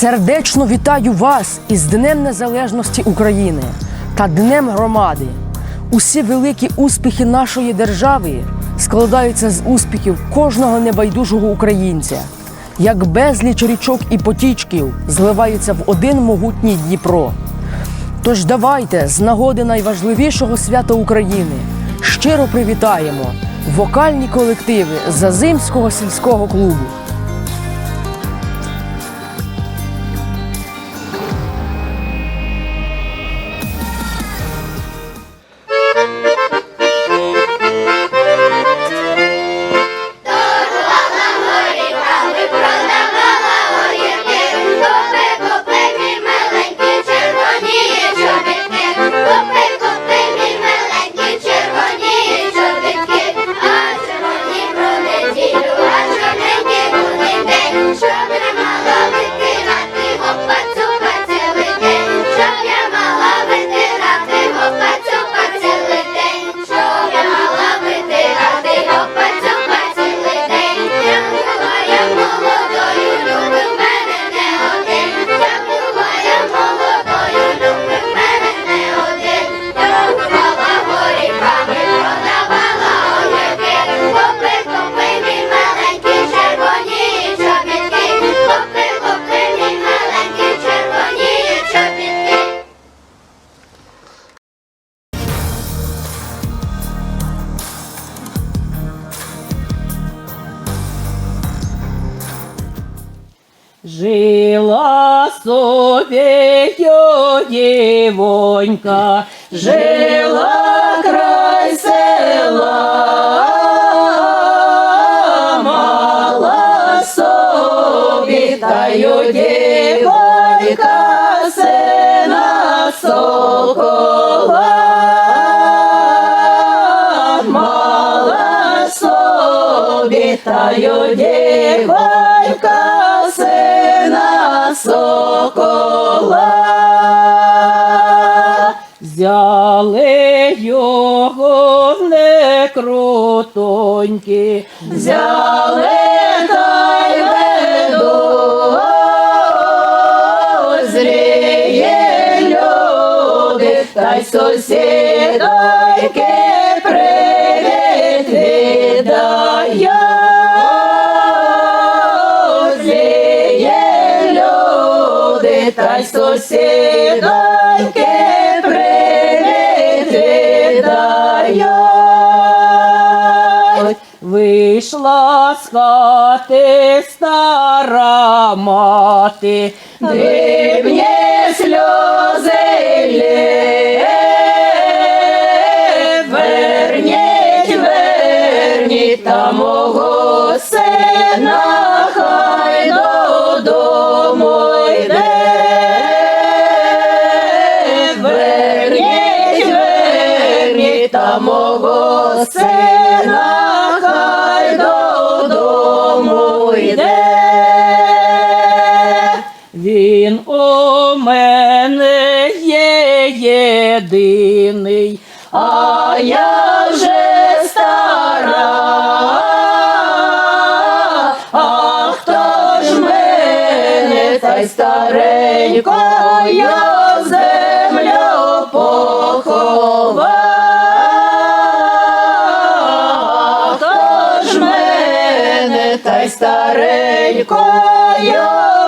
Сердечно вітаю вас із Днем Незалежності України та Днем громади. Усі великі успіхи нашої держави складаються з успіхів кожного небайдужого українця, як безліч річок і потічків зливаються в один могутній Дніпро. Тож давайте з нагоди найважливішого свята України щиро привітаємо вокальні колективи Зазимського сільського клубу. Жила собі дівонька, жила край села, мала собі та йо дівонька, сина сокола, мала собі та йо дівонька, сокола. Взяли його не крутоньки, взяли та й веду, зріє люди, та й сусідоньки привіт та й сусідоньки привіт віддають. Вийшла з хати стара мати, дрібні сльози лє. Та мого сина, хай додому йде. Він у мене є єдиний, а я вже стара. А хто ж мене та й старенько я та й старенько я в